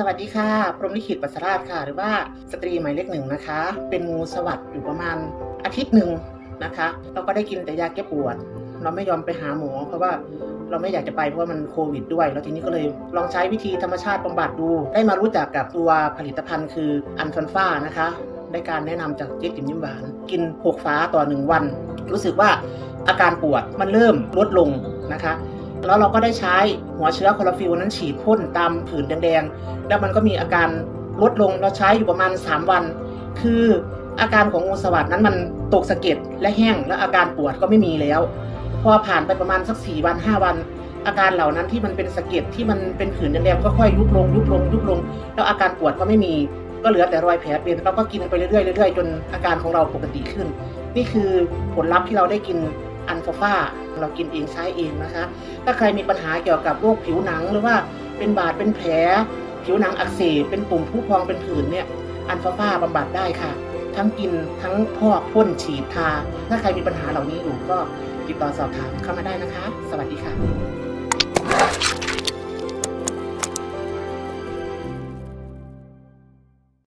สวัสดีค่ะ พรหมลิขิตปัสราชค่ะ หรือว่าสตรีหมายเลขหนึ่งนะคะ เป็นงูสวัสดอยู่ประมาณอาทิตย์หนึ่งนะคะ เราก็ได้กินแต่ยาแก้ปวด เราไม่ยอมไปหาหมอเพราะว่าเราไม่อยากจะไปเพราะว่ามันโควิดด้วย แล้วทีนี้ก็เลยลองใช้วิธีธรรมชาติบำบัดดู ได้มารู้จักกับตัวผลิตภัณฑ์คืออันฟันฟ้านะคะ ได้การแนะนำจากเจ๊ติ๋มยิ้มหวาน กินหกฟ้าต่อหนึ่งวัน รู้สึกว่าอาการปวดมันเริ่มลดลงนะคะ แล้วเราก็ได้ใช้หัวเชื้อคลอโรฟิลนั้นฉีดพ่นตามผื่นแดงๆ แล้วมันก็มีอาการลดลงเราใช้อยู่ประมาณ 3 วัน คืออาการของงูสวัสดนั้นมันตกสะเก็ดและแห้งและอาการปวดก็ไม่มีแล้ว พอผ่านไปประมาณสัก 4 วัน 5 วัน อาการเหล่านั้นที่มันเป็นสะเก็ดที่มันเป็นผื่นแดงๆก็ค่อยยุบลงยุบลงยุบลง แล้วอาการปวดก็ไม่มีก็เหลือแต่รอยแผลเป็นเราก็กินไปเรื่อยๆเรื่อยๆจนอาการของเราปกติขึ้น นี่คือผลลัพธ์ที่เราได้กิน อันฟาฟาเรากินเองใช้เองนะคะ ถ้าใครมีปัญหาเกี่ยวกับโรคผิวหนังหรือว่าเป็นบาดเป็นแผล ผิวหนังอักเสบเป็นปุ่มผู้พองเป็นผื่นเนี่ยอันฟาฟาบำบัดได้ค่ะ ทั้งกินทั้งพอกพ่นฉีดทา ถ้าใครมีปัญหาเหล่านี้อยู่ก็ติดต่อสอบถามเข้ามาได้นะคะ สวัสดีค่ะ